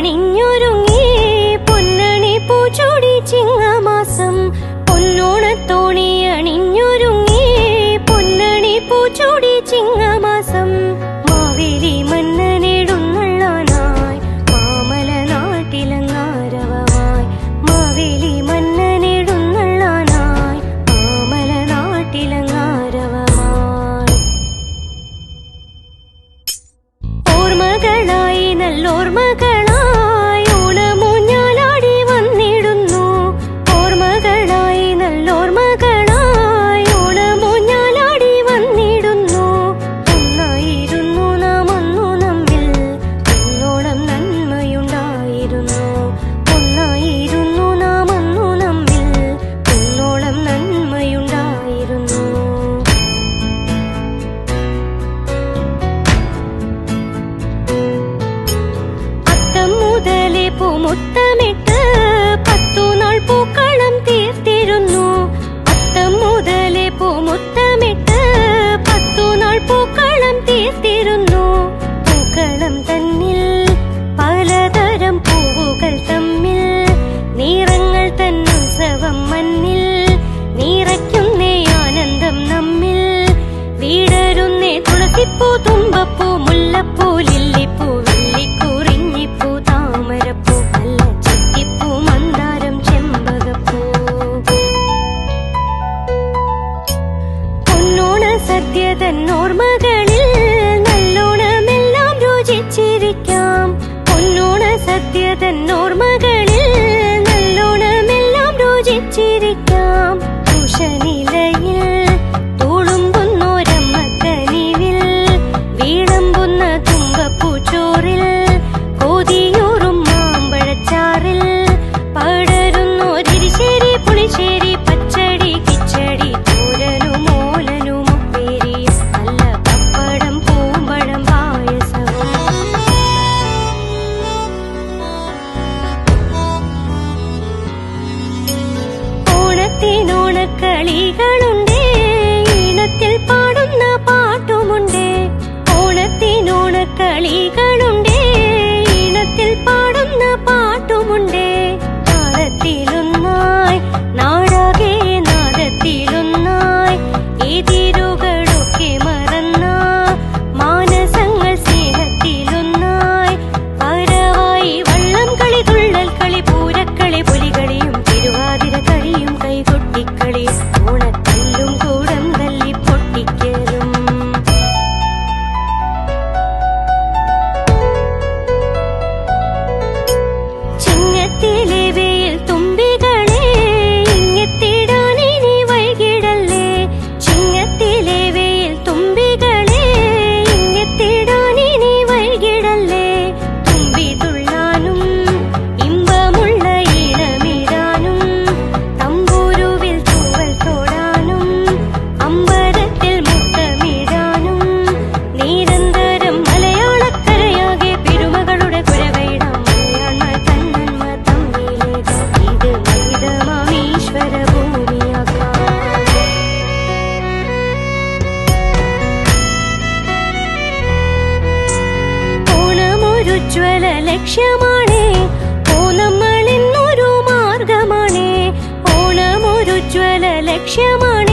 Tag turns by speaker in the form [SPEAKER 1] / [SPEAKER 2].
[SPEAKER 1] അണിഞ്ഞൊരു gota. தென்னோர் ലക്ഷ്യമാണ്. ഓണമ്മളിന്നൊരു ഒരു ഓണമൊരുജ്വല ലക്ഷ്യമാണ്.